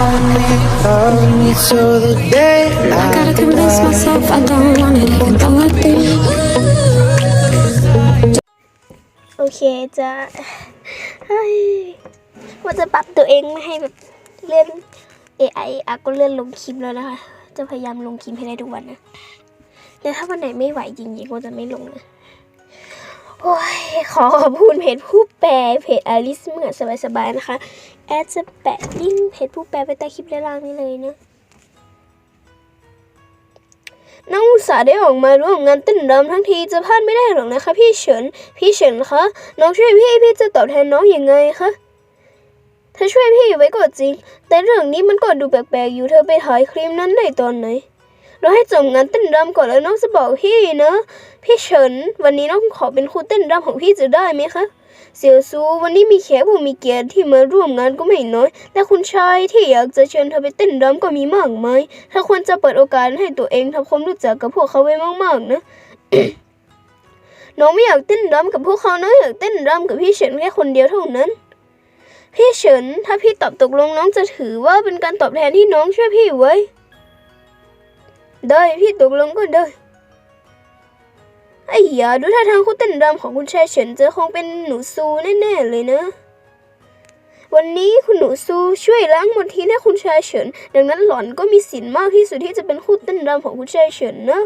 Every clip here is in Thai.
I Gotta convince myself I don't want it even though I do โอเคจะว่าจะปรับตัวเองไม่ให้แบบเลื่อน AI อะก็เลื่อนลงคลิปแล้วนะคะ จะพยายามลงคลิปให้ได้ทุกวันนะแต่ถ้าวันไหนไม่ไหวจริงๆก็จะไม่ลงนะโอ้ยขอขอบคุณเพจผู้แปลเพจอลิสเหมือนสบายๆนะคะ แอดจะแปะลิงก์เพจผู้แปลไปใต้คลิปด้านล่างนี้เลยนะน้องอุตสาได้ออกมาร่วมงานเต้นรำทั้งทีจะพลาดไม่ได้หรอกนะคะพี่เฉิน พี่เฉินคะ น้องช่วยพี่พี่จะตอบแทนน้องอยังไงคะเธอช่วยพี่ไว้ก็จริง แต่เรื่องนี้มันก็ดูแปลกๆอยู่เธอไปถ่ายคลิปนั้นได้ตอนไหน เราให้จบงานเต้นรำก่อนแล้วน้องจะบอกพี่นะ พี่เฉิน วันนี้น้องขอเป็นครูเต้นรำของพี่จะได้ไหมคะ เสี่ยวซูวันนี้มีแขกผู้มีเกียรติที่มาร่วมงานก็ไม่น้อย และคุณชายที่อยากจะเชิญเธอไปเต้นรำก็มีมากมายเธอควรจะเปิดโอกาสให้ตัวเองทำความรู้จักกับพวกเขาไว้มากๆนะน้องไม่อยากเต้นรำกับพวกเขานะอยากเต้นรำกับพี่เฉินแค่คนเดียวเท่านั้น พี่เฉินถ้าพี่ตอบตกลงน้องจะถือว่าเป็นการตอบแทนที่น้องช่วยพี่ไว้ ได้พี่ตกลงก็ได้ ไอ้เหี้ยดูท่าทางคุณเต้นรำของคุณชายเฉินเจะคงเป็นหนูซูแน่ๆเลยนะ วันนี้คุณหนูซูช่วยล้างมลทินให้คุณชายเฉิน ดังนั้นหล่อนก็มีสิทธิ์มากที่สุดที่จะเป็นคู่เต้นรำของคุณชายเฉินนะ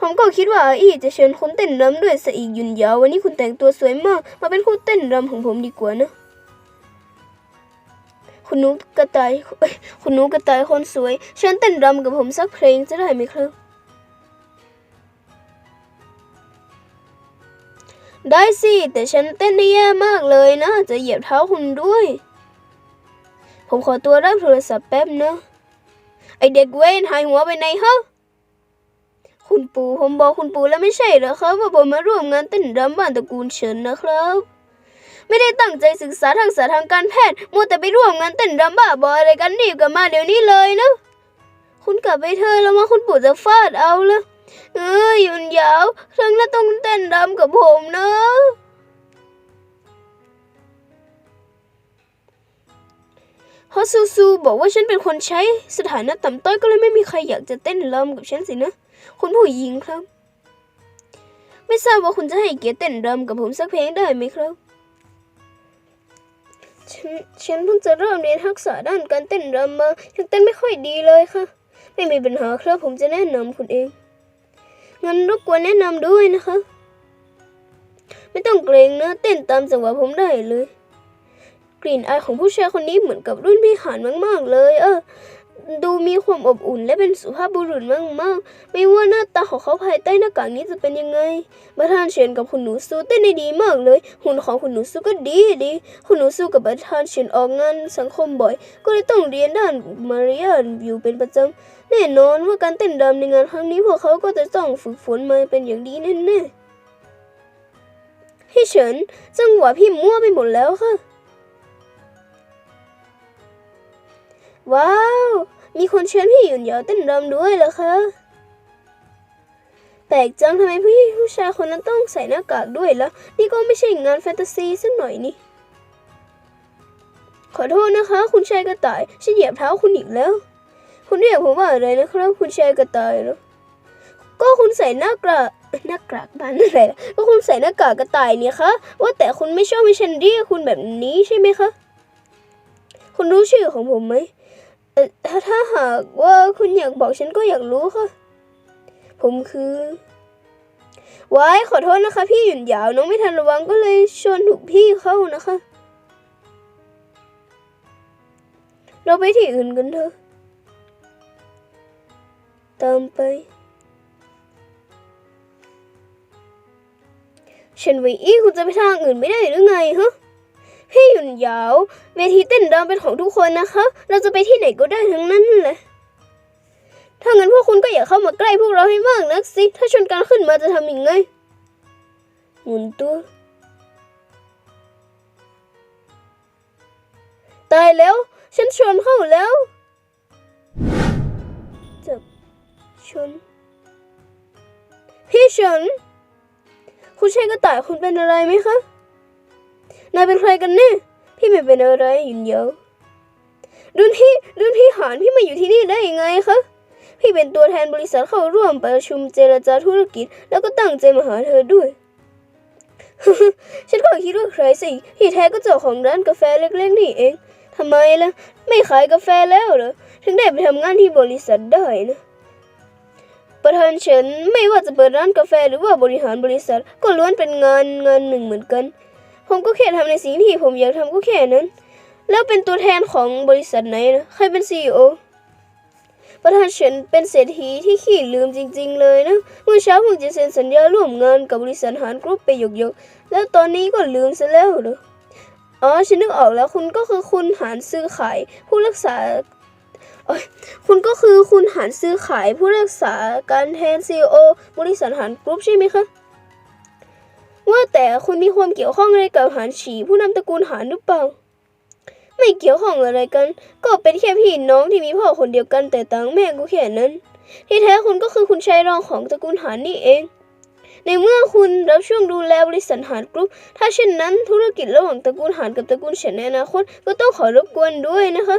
ผมก็คิดว่าอีจะเชิญคุณเต้นรำด้วยซะอีกยุนยาววันนี้คุณแต่งตัวสวยมาก มาเป็นคู่เต้นรำของผมดีกว่านะคุณหนูกระต่ายคุณหนูกระต่ายคนสวยเชิญเต้นรำกับผมสักเพลงจะได้ไหมครับ ได้สิ แต่ฉันเต้นได้แย่มากเลยนะ จะเหยียบเท้าคุณด้วย ผมขอตัวรับโทรศัพท์แป๊บนะไอเด็กเว้นหายหัวไปไหนฮะคุณปู่ผมบอกคุณปู่แล้วไม่ใช่เหรอครับ ว่าผมมาร่วมงานเต้นรำบ้านตระกูลเฉินนะครับ ไม่ได้ตั้งใจศึกษาทางศาสตร์ทางการแพทย์มัวแต่ไปร่วมงานเต้นรำบ้าบออะไรกันรีบกลับมาเดี๋ยวนี้เลยนะ คุณกลับไปเถอะแล้วมาคุณปู่จะฟาดเอาละ เอ้ยยุนยาวครั้งหน้าต้องเต้นรำกับผมนะเพราะซูซูบอกว่าฉันเป็นคนใช้สถานะต่ำต้อยก็เลยไม่มีใครอยากจะเต้นรำกับฉันสินะ คุณผู้หญิงครับ ไม่ทราบว่าคุณจะให้เกียรติเต้นรำกับผมสักเพลงได้ไหมครับฉันฉันเพิ่งจะเริ่มเรียนทักษะด้านการเต้นรำมายังเต้นไม่ค่อยดีเลยค่ะ ไม่มีปัญหาครับผมจะแนะนำคุณเอง งั้นรบกวนแนะนำด้วยนะคะ ไม่ต้องเกรงนะเต้นตามจังหวะผมได้เลย กลิ่นอายของผู้ชายคนนี้เหมือนกับรุ่นพี่หานมาก ๆ เลย เออ ดูมีความอบอุ่นและเป็นสุภาพบุรุษมากๆ ไม่ว่าหน้าตาของเขาภายใต้หน้ากากนี้จะเป็นยังไงประธานเฉินกับคุณหนูซูเต้นได้ดีมากเลย หุ่นของคุณหนูซูก็ดีดี คุณหนูซูกับประธานเฉินออกงานสังคมบ่อย ก็เลยต้องเรียนด้านมารยาทอยู่เป็นประจำแน่นอนว่าการเต้นรำในงานครั้งนี้พวกเขาก็จะต้องฝึกฝนมาเป็นอย่างดีแน่ๆพี่เฉินจังหวะพี่มั่วไปหมดแล้วค่ะ ว้าว มีคนเชิญพี่หยุนเหยาเต้นรำด้วยเหรอคะแปลกจังทำไมพี่ผู้ชายคนนั้นต้องใส่หน้ากากด้วยล่ะนี่ก็ไม่ใช่งานแฟนตาซีสักหน่อยนี่ ขอโทษนะคะ คุณชายกระต่ายฉันเหยียบเท้าคุณอีกแล้ว คุณเรียกผมว่าอะไรนะครับ คุณชายกระต่ายหรอก็คุณใส่หน้ากากหน้ากากบ้านอะไรล่ะก็คุณใส่หน้ากากกระต่ายเนี่ยคะว่าแต่คุณไม่ชอบให้ฉันเรียกคุณแบบนี้ใช่ไหมคะ คุณรู้ชื่อของผมไหม ถ้าถ้าหากว่าคุณอยากบอกฉันก็อยากรู้ค่ะ ผมคือว้ายขอโทษนะคะ พี่หยุ่นยาวน้องไม่ทันระวังก็เลยชนถูกพี่เข้านะคะ เราไปที่อื่นกันเถอะ ตามไปฉันไว้อีคุณจะไปทางอื่นไม่ได้หรือไงฮะ หยุนยาวเวทีเต้นรำเป็นของทุกคนนะคะ เราจะไปที่ไหนก็ได้ทั้งนั้นแหละถ้างั้นพวกคุณก็อย่าเข้ามาใกล้พวกเราให้มากนักสิ ถ้าชนกันขึ้นมาจะทำยังไงหมุนตัวตายแล้ว ฉันชนเข้าแล้วจับชน พี่ชนคุณชายกระต่ายคุณเป็นอะไรไหมคะ นายเป็นใครกันแน่ พี่ไม่เป็นอะไรหยุนเยาวรุ่นพี่รุ่นพี่หานพี่มาอยู่ที่นี่ได้ยังไงคะ พี่เป็นตัวแทนบริษัทเข้าร่วมประชุมเจรจาธุรกิจ แล้วก็ตั้งใจมาหาเธอด้วย ฉันก็คิดว่าใครสิที่แท้ก็เจ้าของร้านกาแฟเล็กๆนี่เองทำไมล่ะ ไม่ขายกาแฟแล้วเหรอ ถึงได้ไปทำงานที่บริษัทได้นะประธานฉินไม่ว่าจะเปิดร้านกาแฟหรือว่าบริหารบริษัทก็ล้วนเป็นงานงานหนึ่งเหมือนกัน ผมก็แค่ทำในสิ่งที่ผมอยากทำก็แค่นั้น แล้วเป็นตัวแทนของบริษัทไหนนะ ใครเป็นซีอประธานเฉินเป็นเศรษฐีที่ขี้ลืมจริง ๆ เลยนะ เมื่อเช้าเพิ่งจะเซ็นสัญญาร่วมงานกับบริษัทหารกรุ๊ปไปหยกๆ แล้วตอนนี้ก็ลืมซะแล้วเหรอ อ๋อ ฉันนึกออกแล้วคุณก็คือคุณหารซื้อขายผู้รักษาคุณก็คือคุณหารซื้อขายผู้รักษาการแทนซีอบริษัทหารกรุ๊ปใช่ไหมคะ ว่าแต่คุณมีความเกี่ยวข้องอะไรกับหารฉีผู้นำตระกูลหารหรือเปล่า ไม่เกี่ยวข้องอะไรกัน ก็เป็นแค่พี่น้องที่มีพ่อคนเดียวกันแต่ต่างแม่ก็แค่นั้น ที่แท้คุณก็คือคุณชายรองของตระกูลหารนี่เอง ในเมื่อคุณรับช่วงดูแลบริษัทหารกรุ๊ป ถ้าเช่นนั้นธุรกิจระหว่างตระกูลหารกับตระกูลเฉินในอนาคตก็ต้องขอรบกวนด้วยนะคะ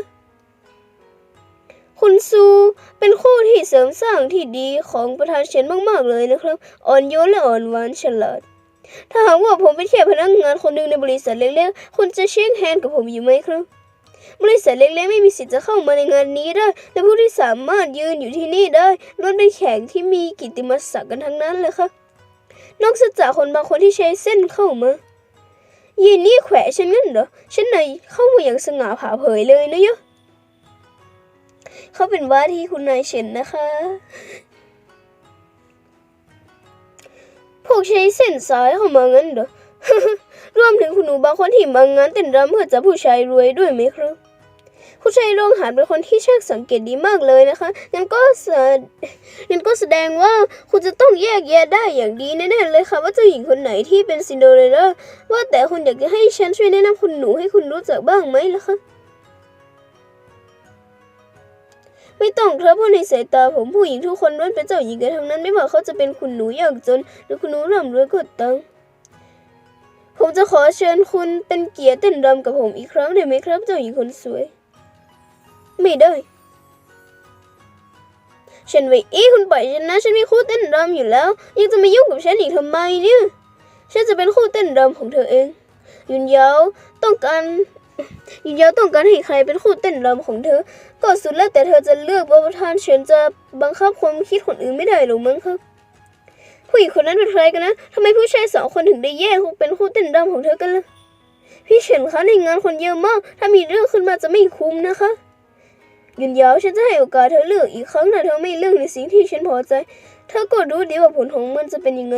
คุณซูเป็นคู่ที่เสริมสร้างที่ดีของประธานเฉินมาก ๆ เลยนะครับ อ่อนโยนและอ่อนหวานฉลาด ถ้าหากว่าผมเป็นแค่พนักงานคนหนึ่งในบริษัทเล็กๆคุณจะเช็คแฮนด์กับผมอยู่ไหมครับ บริษัทเล็กๆไม่มีสิทธิ์จะเข้ามาในงานนี้ได้ และผู้ที่สามารถยืนอยู่ที่นี่ได้ล้วนเป็นแขกที่มีกิตติมศักดิ์กันทั้งนั้นเลยครับนอกจากคนบางคนที่ใช้เส้นเข้ามายีนนี่แขวะฉันงั้นเหรอ ฉันไหนเข้ามาอย่างสง่าผ่าเผยเลยนะยะเขาเป็นว่าที่คุณนายเฉินนะคะ กใช้เส้นสายเข้ามางั้นเหรอ รวมถึงคุณหนูบางคนที่มางานเต้นรำเพื่อจะผู้ชายรวยด้วยไหมครับ ผู้ชายโรงอาหารเป็นคนที่ช่างสังเกตดีมากเลยนะคะ งั้นก็แสงั้นก็แสดงว่าคุณจะต้องแยกแยะได้อย่างดีแน่ๆเลยค่ะว่าเจ้าหญิงคนไหนที่เป็นซินโดเรลล่า ว่าแต่คุณอยากจะให้ฉันช่วยแนะนำคุณหนูให้คุณรู้จักบ้างไหมล่ะคะ ไม่ต้องครับเพราะในสายตาผมผู้หญิงทุกคนล้วนเป็นเจ้าหญิงกันทั้งนั้นไม่ว่าเขาจะเป็นคุณหนูยากจน หรือคุณหนูร่ำรวยก็ตามผมจะขอเชิญคุณเป็นเกียรติเต้นรำกับผมอีกครั้งได้ไหมครับ เจ้าหญิงคนสวย ไม่ได้ฉันไว้อีคุณปล่อยฉันนะฉันมีคู่เต้นรำอยู่แล้ว ยังจะมายุ่งกับฉันอีกทำไมเนี่ยฉันจะเป็นคู่เต้นรำของเธอเอง ยุนยาวต้องการ ยุนยาวต้องการให้ใครเป็นคู่เต้นรำของเธอ ก็สุดแล้วแต่เธอจะเลือกประธานเฉินจะบังคับความคิดคนอื่นไม่ได้หรือมั้งครับผู้หญิงคนนั้นเป็นใครกันนะทำไมผู้ชายสองคนถึงได้แยกเป็นคู่เต้นรำของเธอกันล่ะพี่เฉินคะในงานคนเยอะมาก ถ้ามีเรื่องขึ้นมาจะไม่คุ้มนะคะยุนยาวฉันจะให้โอกาสเธอเลือกอีกครั้งถ้าเธอไม่เลือกในสิ่งที่ฉันพอใจ เธอก็รู้ดีว่าผลของมันจะเป็นยังไง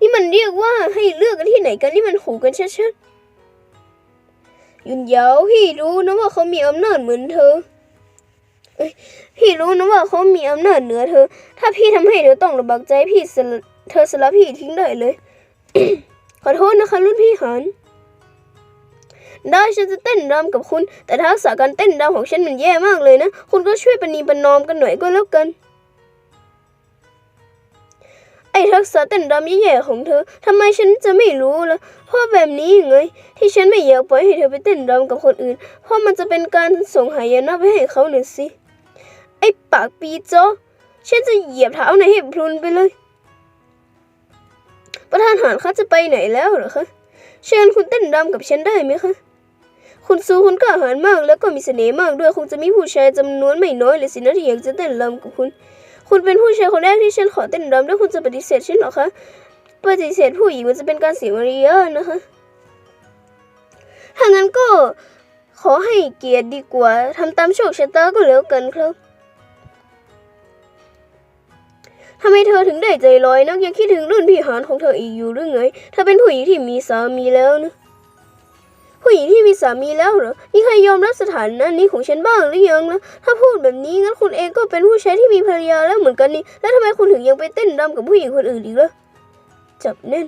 นี่มันเรียกว่าให้เลือกกันที่ไหนกันนี่มันขู่กันชัดๆ ยุนยาพี่รู้นะว่าเขามีอำนาจเหมือนเธอพี่รู้นะว่าเขามีอำนาจเหนือเธอ ถ้าพี่ทำให้เธอต้องลำบากใจพี่เธอสละพี่ทิ้งได้เลย ขอโทษนะคะรุ่นพี่หานได้ฉันจะเต้นรำกับคุณ แต่ทักษะการเต้นรำของฉันมันแย่มากเลยนะ คุณก็ช่วยปณีประนอมกันหน่อยก็แล้วกัน ทักษะเต้นรำแย่ๆของเธอทำไมฉันจะไม่รู้ล่ะเพราะแบบนี้ยังไงที่ฉันไม่อยากปล่อยให้เธอไปเต้นรำกับคนอื่น เพราะมันจะเป็นการส่งหายนะไปให้เขาหน่อยสิ ไอ้ปากปีโจอฉันจะเหยียบเท้าในให้พลุนไปเลย ประธานหารคะจะไปไหนแล้วเหรอคะเชิญคุณเต้นรำกับฉันได้ไหมคะคุณซูคุณกล้าหาญมากแล้วก็มีเสน่ห์มากด้วยคงจะมีผู้ชายจำนวนไม่น้อยเลยสินะที่อยากจะเต้นรำกับคุณ คุณเป็นผู้ชายคนแรกที่ฉันขอเต้นรำแล้วคุณจะปฏิเสธฉันหรอคะ ปฏิเสธผู้หญิงมันจะเป็นการเสียมารยาทนะคะ ถ้างั้นก็ขอให้เกียรติดีกว่าทำตามโชคชะตาก็แล้วกันครับทำไมเธอถึงได้ใจลอยนักยังคิดถึงรุ่นพี่หารของเธออีกอยู่หรือไง เธอเป็นผู้หญิงที่มีสามีแล้วนะ ผู้หญิงที่มีสามีแล้วเหรอ มีใครยอมรับสถานะนี้ของฉันบ้างหรือยังนะถ้าพูดแบบนี้งั้นคุณเองก็เป็นผู้ชายที่มีภรรยาแล้วเหมือนกันนี่ แล้วทำไมคุณถึงยังไปเต้นรำกับผู้หญิงคนอื่นอีกล่ะ จับแน่น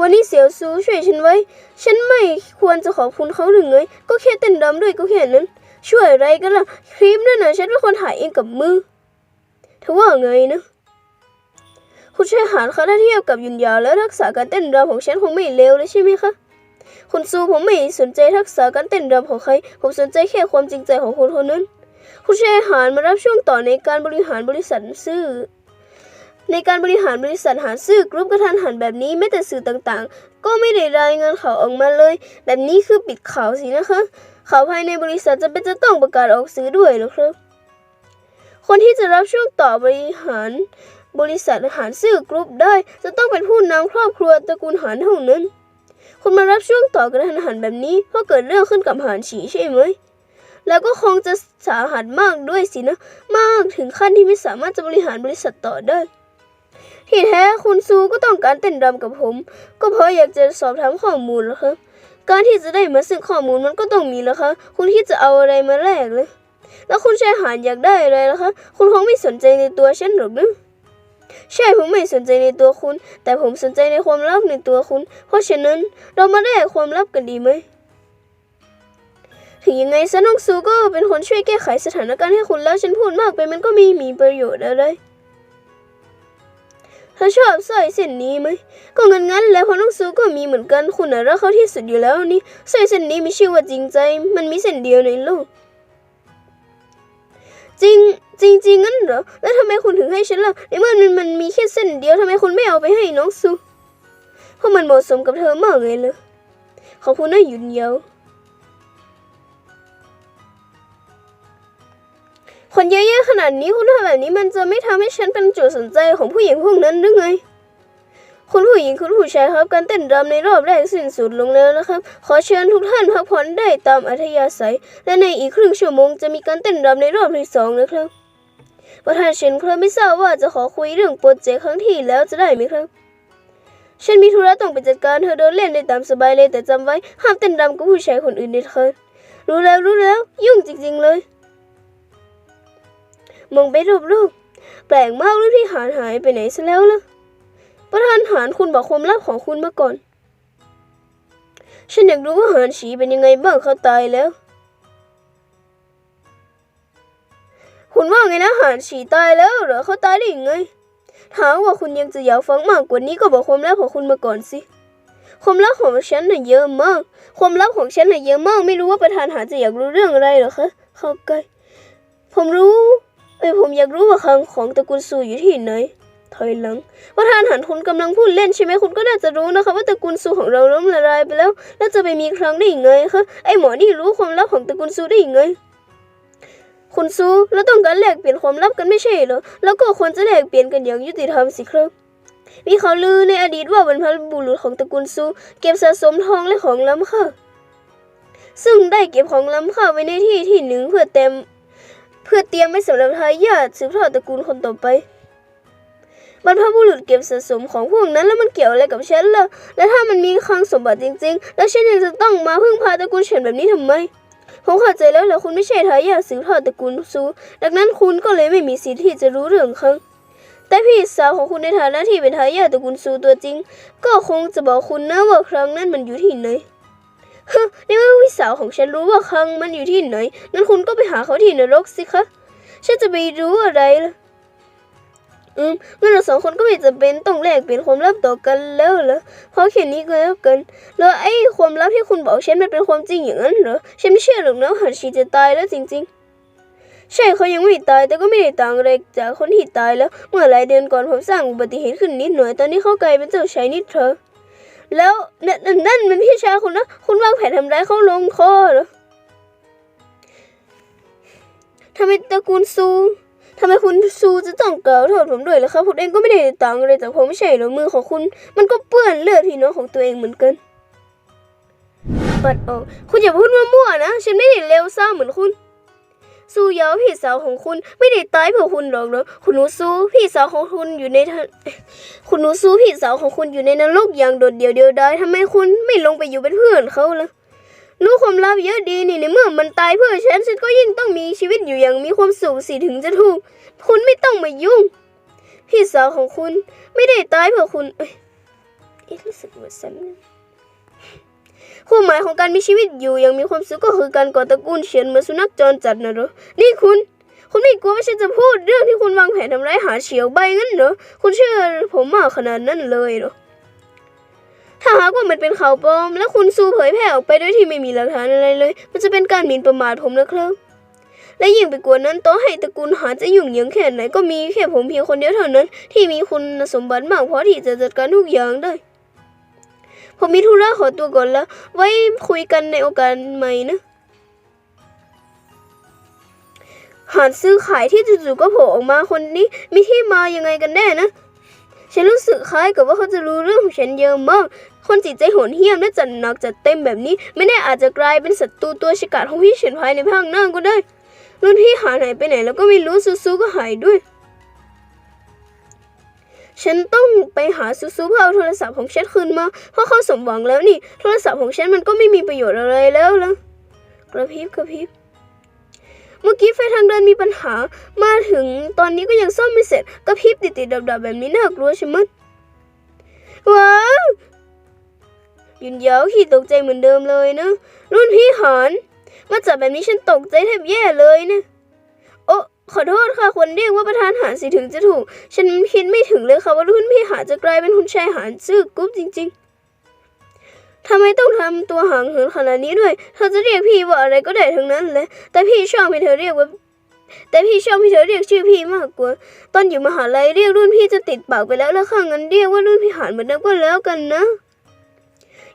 วันนี้เสี่ยวซูช่วยฉันไว้ ฉันไม่ควรจะขอบคุณเขาหรือไง ก็แค่เต้นรำด้วยก็แค่นั้น ช่วยอะไรกันล่ะ คลิปนั่นน่ะฉันเป็นคนถ่ายเองกับมือเธอว่าไงนะคุณชายหารคะถ้าเทียบกับยุนยาแล้วทักษะการเต้นรำของฉันคงไม่เลวเลยใช่ไหมคะ คุณซูผมไม่สนใจทักษะการเต้นรำของใคร ผมสนใจแค่ความจริงใจของคุณเท่านั้น คุณชายหารมารับช่วงต่อในการบริหารบริษัทซื่อ ในการบริหารบริษัทหารซื่อกรุ๊ปกระทันหันแบบนี้แม้แต่สื่อต่างๆ ก็ไม่ได้รายงานข่าวออกมาเลย แบบนี้คือปิดข่าวสินะคะ ข่าวภายในบริษัทจะเป็นจะต้องประกาศออกสื่อด้วยหรอครับ คนที่จะรับช่วงต่อบริหารบริษัทหารซื่อกรุ๊ปได้จะต้องเป็นผู้นำครอบครัวตระกูลหารเท่านั้น คุณมารับช่วงต่อกระทันหันแบบนี้เพราะเกิดเรื่องขึ้นกับหารฉีใช่ไหม แล้วก็คงจะสาหัสมากด้วยสินะ มากถึงขั้นที่ไม่สามารถจะบริหารบริษัทต่อได้ ที่แท้คุณซูก็ต้องการเต้นรำกับผม ก็เพราะอยากจะสอบถามข้อมูลแล้วครับ การที่จะได้มาซึ่งข้อมูลมันก็ต้องมีแล้วครับคุณที่จะเอาอะไรมาแลกเลย แล้วคุณชายหานอยากได้อะไรล่ะคะ คุณคงไม่สนใจในตัวฉันหรอกนะ ใช่ผมไม่สนใจในตัวคุณ แต่ผมสนใจในความลับในตัวคุณ เพราะฉะนั้นเรามาแลกความลับกันดีไหมถึงยังไงซะน้องซูก็เป็นคนช่วยแก้ไขสถานการณ์ให้คุณแล้วฉันพูดมากไปมันก็ไม่มีประโยชน์อะไรเธอชอบสร้อยเส้นนี้ไหม ก็งั้นงั้นแล้วพราะน้องซูก็มีเหมือนกันคุณน่ะรักเขาที่สุดอยู่แล้วนี่สร้อยเส้นนี้มีชื่อว่าจริงใจ มันมีเส้นเดียวในโลก จริงจริงจริงงั้นเหรอ แล้วทำไมคุณถึงให้ฉันล่ะในเมื่อมันมันมีแค่เส้นเดียวทำไมคุณไม่เอาไปให้น้องซูเพราะมันเหมาะสมกับเธอมากเลยเลยขอบคุณนะหยุนเยาคนเยอะๆขนาดนี้คุณทำแบบนี้มันจะไม่ทำให้ฉันเป็นจุดสนใจของผู้หญิงพวกนั้นหรือไง คุณผู้หญิงคุณผู้ชายครับการเต้นรำในรอบแรกสิ้นสุดลงแล้วนะครับ ขอเชิญทุกท่านพักผ่อนได้ตามอัธยาศัย และในอีกครึ่งชั่วโมงจะมีการเต้นรำในรอบที่สองนะครับ ประธานเชนครับไม่ทราบว่าจะขอคุยเรื่องโปรเจกต์ครั้งที่แล้วจะได้ไหมครับฉันมีธุระต้องไปจัดการเธอเดินเล่นได้ตามสบายเลยแต่จำไว้ห้ามเต้นรำกับผู้ชายคนอื่นเด็ดขาดรู้แล้วรู้แล้ว ยุ่งจริง ๆเลย มองไปรอบๆแปลกมากเรื่องที่หานหายไปไหนซะแล้วล่ะ ประธานหานคุณบอกความลับของคุณมาก่อน ฉันอยากรู้ว่าหานฉีเป็นยังไงบ้างเขาตายแล้ว คุณว่าไงนะหานฉีตายแล้วเหรอเขาตายได้ยังไงถามว่าคุณยังจะอยากฟังมากกว่านี้ก็บอกความลับของคุณมาก่อนสิ ความลับของฉันน่ะเยอะมาก ความลับของฉันน่ะเยอะมาก ไม่รู้ว่าประธานหานจะอยากรู้เรื่องอะไรเหรอคะเข้าใกล้ผมรู้ เอ้ยผมอยากรู้ว่าคลังของตระกูลซูอยู่ที่ไหน ถอยหลังประธานหันคุณกำลังพูดเล่นใช่ไหมคุณก็น่าจะรู้นะคะว่าตระกูลซูของเราล้มละลายไปแล้ว แล้วจะไปมีครั้งได้ยังไงคะไอหมอนี่รู้ความลับของตระกูลซูได้ยังไงคุณซูเราต้องการแลกเปลี่ยนความลับกันไม่ใช่เหรอแล้วก็ควรจะแลกเปลี่ยนกันอย่างยุติธรรมสิครับมีข่าวลือในอดีตว่าบรรพบุรุษของตระกูลซูเก็บสะสมทองและของล้ำค่าซึ่งได้เก็บของล้ำค่าไว้ในที่ที่หนึ่งเพื่อเต็ม เพื่อเตรียมไว้สำหรับทายาทสืบทอดตระกูลคนต่อไป บรรพบุรุษเก็บสะสมของพวกนั้นแล้วมันเกี่ยวอะไรกับฉันล่ะ และถ้ามันมีคลังสมบัติจริง ๆ แล้วฉันยังจะต้องมาพึ่งพาตระกูลเฉินแบบนี้ทำไมผมเข้าใจแล้วแหละคุณไม่ใช่ทายาทสืบทอดตระกูลซู ดังนั้นคุณก็เลยไม่มีสิทธิ์ที่จะรู้เรื่องครั้งแต่พี่สาวของคุณในฐานะที่เป็นทายาทตระกูลซูตัวจริง ก็คงจะบอกคุณนะว่าครั้งนั้นมันอยู่ที่ไหนฮะในเมื่อพี่สาวของฉันรู้ว่าครั้งมันอยู่ที่ไหนงั้นคุณก็ไปหาเขาที่นรกสิคะ ฉันจะไปรู้อะไรล่ะ อืมงั้นเราสองคนก็ไม่จำเป็นต้องแลกเปลี่ยนความลับต่อกันแล้วเหรอเพราะแค่นี้ก็แล้วกัน แล้วไอ้ความลับที่คุณบอกฉันมันเป็นความจริงอย่างนั้นเหรอ ฉันไม่เชื่อหรอกนะว่าหันชีจะตายแล้วจริง ๆใช่เขายังไม่ตายแต่ก็ไม่ได้ต่างอะไรจากคนที่ตายแล้ว เมื่อหลายเดือนก่อนผมสร้างอุบัติเหตุขึ้นนิดหน่อย ตอนนี้เขากลายเป็นเจ้าชายนิทราแล้วนั่นนั่นนั่นมันพี่ชายคุณนะคุณวางแผนทำร้ายเขาลงคอเหรอทำไมตระกูลซู ทำไมคุณซูจะต้องกล่าวโทษผมด้วยล่ะครับผมเองก็ไม่ได้ต่างอะไรจากผมไม่ใช่หรอมือของคุณ มันก็เปื้อนเลือดพี่น้องของตัวเองเหมือนกันปัดออกคุณอย่าพูดมั่วๆนะ ฉันไม่ได้เลวซ่าเหมือนคุณ ซูยาวพี่สาวของคุณไม่ได้ตายเพื่อคุณหรอกเนอะคุณหนูซูพี่สาวของคุณอยู่ในคุณหนูซูพี่สาวของคุณอยู่ในนรกอย่างโดดเดี่ยวเดียวดายทำไมคุณไม่ลงไปอยู่เป็นเพื่อนเขาล่ะ รู้ความลับเยอะดีนี่ในเมื่อมันตายเพื่อฉันฉันก็ยิ่งต้องมีชีวิตอยู่อย่างมีความสุขสิถึงจะถูก คุณไม่ต้องมายุ่ง พี่สาวของคุณไม่ได้ตายเพื่อคุณ เอ้ยเอ๊ะรู้สึกว่าซ้ำความหมายของการมีชีวิตอยู่อย่างมีความสุขก็คือการก่อตระกูลเฉียนเหมือนสุนัขจรจัดนะเหรอ นี่คุณ คุณไม่กลัวว่าฉันจะพูดเรื่องที่คุณวางแผนทำร้ายหาเฉียวใบงั้นเหรอ คุณเชื่อผมมากขนาดนั้นเลยเหรอ ถ้าหากว่ามันเป็นข่าวปลอม แล้วคุณซูเผยแพร่ออกไปโดยที่ไม่มีหลักฐานอะไรเลย มันจะเป็นการหมิ่นประมาทผมนะครับ และยิ่งไปกว่านั้นต่อให้ตระกูลหาจะยุ่งเหยิงแค่ไหนก็มีแค่ผมเพียงคนเดียวเท่านั้น ที่มีคุณสมบัติมากพอที่จะจัดการทุกอย่างได้ ผมมีธุระขอตัวก่อนแล้ว ไว้คุยกันในโอกาสใหม่นะหารซื้อขายที่จู่ๆก็โผล่ออกมาคนนี้มีที่มายังไงกันแน่นะ ฉันรู้สึกคล้ายกับว่าเขาจะรู้เรื่องของฉันเยอะมาก คนจิตใจโหดเหี้ยมและจัดหนักจัดเต็มแบบนี้ ไม่แน่อาจจะกลายเป็นศัตรูตัวฉกาจของพี่เฉินภายในภาคหน้าก็ได้รุ่นพี่หายหายไปไหนแล้วก็ไม่รู้ซูซูก็หายด้วย ฉันต้องไปหาซูซูเพื่อเอาโทรศัพท์ของฉันคืนมา เพราะเขาสมหวังแล้วนี่ โทรศัพท์ของฉันมันก็ไม่มีประโยชน์อะไรแล้วละกระพริบกระพริบ เมื่อกี้ไฟทางเดินมีปัญหา มาถึงตอนนี้ก็ยังซ่อมไม่เสร็จกระพริบติดๆดับๆแบบนี้น่ากลัวชะมัดว้าวยุนเยาขี่ตกใจเหมือนเดิมเลยนะ รุ่นพี่หานมาจับแบบนี้ฉันตกใจแทบแย่เลยนะโอ้ขอโทษค่ะคนเรียกว่าประธานหารสิถึงจะถูก ฉันคิดไม่ถึงเลยค่ะว่ารุ่นพี่หานจะกลายเป็นคุณชายหานซื่อกุ๊บจริง ๆ ทำไมต้องทำตัวห่างเหินขนาดนี้ด้วย เธอจะเรียกพี่ว่าอะไรก็ได้ทั้งนั้นเลยแต่พี่ชอบให้เธอเรียกว่า แต่พี่ชอบให้เธอเรียกชื่อพี่มากกว่า ตอนอยู่มหาลัยเรียกรุ่นพี่จะติดปากไปแล้วแล้วข้างนั้นเรียกว่ารุ่นพี่หานเหมือนเดิมก็แล้วกันนะ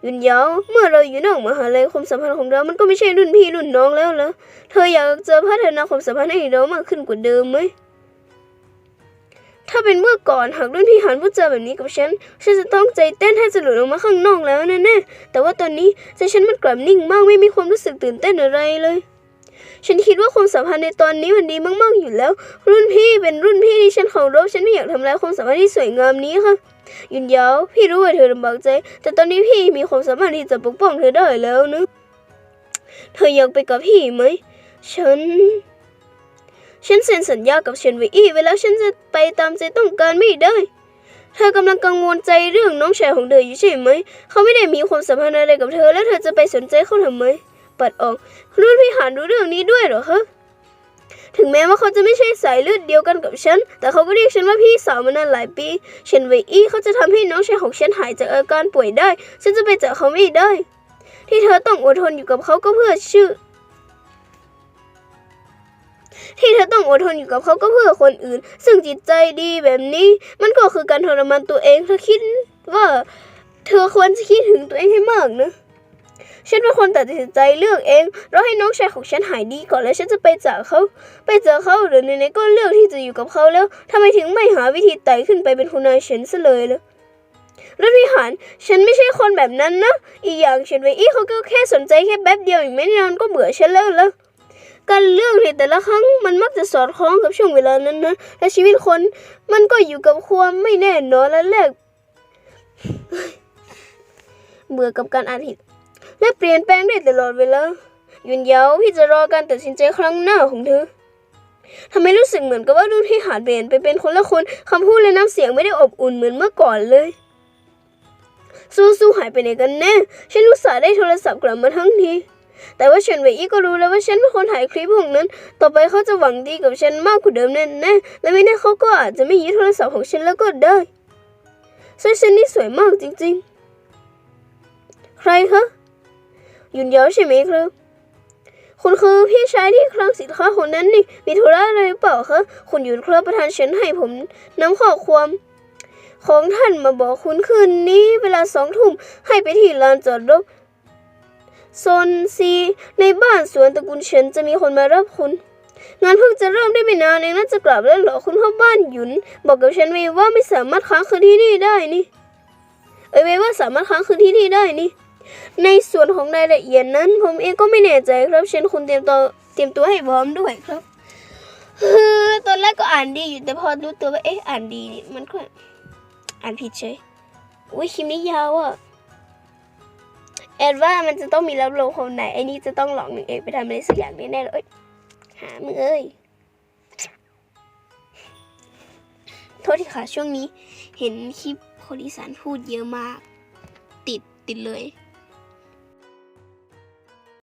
ยุนยาวเมื่อเราอยู่นอกมหาลัยความสัมพันธ์ของเรามันก็ไม่ใช่รุ่นพี่รุ่นน้องแล้วละเธออยากจะพัฒนาความสัมพันธ์ให้เรามากขึ้นกว่าเดิมไหม ถ้าเป็นเมื่อก่อนหากรุ่นพี่หานพูดจาแบบนี้กับฉัน ฉันจะต้องใจเต้นให้จะหลุดออกมาข้างนอกแล้วแน่ๆแต่ว่าตอนนี้ใจฉันมันกลับนิ่งมากไม่มีความรู้สึกตื่นเต้นอะไรเลยฉันคิดว่าความสัมพันธ์ในตอนนี้มันดีมากๆอยู่แล้ว รุ่นพี่เป็นรุ่นพี่ที่ฉันเคารพฉันไม่อยากทำลายความสัมพันธ์ที่สวยงามนี้ค่ะยุนยาวพี่รู้ว่าเธอลำบากใจ แต่ตอนนี้พี่มีความสามารถที่จะปกป้องเธอได้แล้วนะเธออยากไปกับพี่ไหม ฉัน ฉันเซ็นสัญญากับเฉินไวอี้ไว้แล้วฉันจะไปตามใจต้องการไม่ได้ เธอกำลังกังวลใจเรื่องน้องชายของเธออยู่ใช่ไหม เขาไม่ได้มีความสัมพันธ์อะไรกับเธอ แล้วเธอจะไปสนใจเขาทำไม ปัดออกรุ่นพี่หานรู้เรื่องนี้ด้วยเหรอคะถึงแม้ว่าเขาจะไม่ใช่สายเลือดเดียวกันกับฉัน แต่เขาก็เรียกฉันว่าพี่สาวมานานหลายปี เชนเวอี้เขาจะทำให้น้องชายของฉันหายจากอาการป่วยได้ ฉันจะไปเจอเขาไม่ได้ ที่เธอต้องอดทนอยู่กับเขาก็เพื่อชื่อ ที่เธอต้องอดทนอยู่กับเขาก็เพื่อคนอื่น ซึ่งจิตใจดีแบบนี้ มันก็คือการทรมานตัวเองเธอคิดว่า เธอควรจะคิดถึงตัวเองให้มากนะฉันเป็นคนตัดสินใจเลือกเองเราให้น้องชายของฉันหายดีก่อนแล้วฉันจะไปจากเขา ไปเจอเขาหรือไหนๆก็เลือกที่จะอยู่กับเขาแล้วทำไมถึงไม่หาวิธีไต่ขึ้นไปเป็นคุณนายฉันซะเลยล่ะรัฐวิหาร ฉันไม่ใช่คนแบบนั้นนะ อีกอย่างเฉินเวอี้เขาก็แค่สนใจแค่แป๊บเดียวอีกไม่นานก็เบื่อฉันแล้วล่ะ การเลือกในแต่ละครั้งมันมักจะสอดคล้องกับช่วงเวลานั้นนะและชีวิตคนมันก็อยู่กับความไม่แน่นอนและแลกเบื่อกับการอ่านผิดและเปลี่ยนแปลงได้ตลอดเวลายุนยาวพี่จะรอการตัดสินใจครั้งหน้าของเธอทำไมรู้สึกเหมือนกับว่ารุ่นที่หาดเปลี่ยนไปเป็นคนละคนคำพูดและน้ำเสียงไม่ได้อบอุ่นเหมือนเมื่อก่อนเลยสู้สู้หายไปไหนกันแน่ฉันรู้สาห์ได้โทรศัพท์กลับมาทั้งที แต่ว่าเฉินเวอี้ก็รู้แล้วว่าฉันเป็นคนถ่ายคลิปพวกนั้น ต่อไปเขาจะหวังดีกับฉันมากกว่าเดิมแน่ๆและไม่แน่เขาก็อาจจะไม่ยึดโทรศัพท์ของฉันแล้วก็ได้สร้อยเส้นนี้สวยมากจริงๆ ใครคะยุนยาวใช่ไหมครับคุณคือพี่ชายที่คลังสินค้าคนนั้นนี่มีธุระอะไรหรือเปล่าคะคุณยุนครับประธานเฉินให้ผมนำข้อความของท่านมาบอกคุณคืนนี้เวลาสองทุ่มให้ไปที่ลานจอดรถ โซนซีในบ้านสวนตระกูลเฉินจะมีคนมารับคุณ งานเพิ่งจะเริ่มได้ไม่นานเองน่าจะกลับแล้วเหรอคุณพ่อบ้านหยุน บอกกับฉันไว้ว่าไม่สามารถค้างคืนที่นี่ได้นี่ เอ้ยไว้ว่าสามารถค้างคืนที่นี่ได้นี่ ในส่วนของรายละเอียดนั้น ผมเองก็ไม่แน่ใจครับเช่นคุณเตรียมตัวเตรียมตัวให้พร้อมด้วยครับคือตอนแรกก็อ่านดีอยู่แต่พอรู้ตัวว่าเอ๊ะอ่านดีนี่มันก็อ่านผิดเฉยอุ้ยคลิปนี้ยาวอะ แอดว่ามันจะต้องมีรับลงคนไหนไอ้นี่จะต้องหลอกหนึ่งเอกไปทำอะไรสักอย่างแน่ๆเลยเอ้ยหามือเอ้ยโทษทีค่ะช่วงนี้ เห็นคลิปคนอีสานพูดเยอะมาก ติดติดเลย